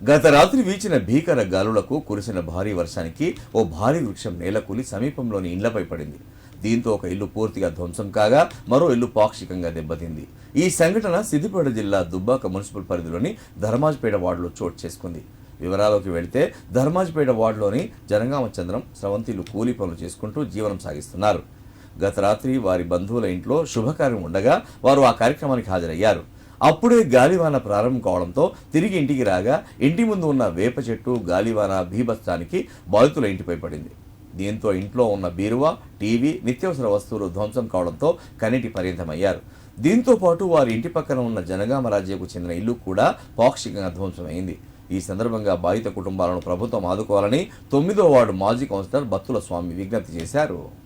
గత రాత్రి వీచిన భీకర గాలులకు కురిసిన భారీ వర్షానికి ఓ భారీ వృక్షం నేలకూలి సమీపంలోని ఇండ్లపై పడింది. దీంతో ఒక ఇల్లు పూర్తిగా ధ్వంసం కాగా మరో ఇల్లు పాక్షికంగా దెబ్బతింది. ఈ సంఘటన సిద్దిపేట జిల్లా దుబ్బాక మున్సిపల్ పరిధిలోని ధర్మాజ్పేట వార్డులో చోటు చేసుకుంది. వివరాల్లోకి వెళితే ధర్మాజ్పేట వార్డులోని జనగామ చంద్రం స్రవంతిలు కూలీ పనులు చేసుకుంటూ జీవనం సాగిస్తున్నారు. గత రాత్రి వారి బంధువుల ఇంట్లో శుభకార్యం ఉండగా వారు ఆ కార్యక్రమానికి హాజరయ్యారు. అప్పుడే గాలివాన ప్రారంభం కావడంతో తిరిగి ఇంటికి రాగా ఇంటి ముందు ఉన్న వేప చెట్టు గాలివాన భీభత్సానికి బాధితుల ఇంటిపై పడింది. దీంతో ఇంట్లో ఉన్న బీరువా టీవీ నిత్యావసర వస్తువులు ధ్వంసం కావడంతో కన్నిటి పరిమితమయ్యారు. దీంతో పాటు వారి ఇంటి పక్కన ఉన్న జనగామ రాజ్యకు చెందిన ఇల్లు కూడా పాక్షికంగా ధ్వంసమైంది. ఈ సందర్భంగా బాధిత కుటుంబాలను ప్రభుత్వం ఆదుకోవాలని తొమ్మిదో వార్డు మాజీ కౌన్సిలర్ బత్తుల స్వామి విజ్ఞప్తి చేశారు.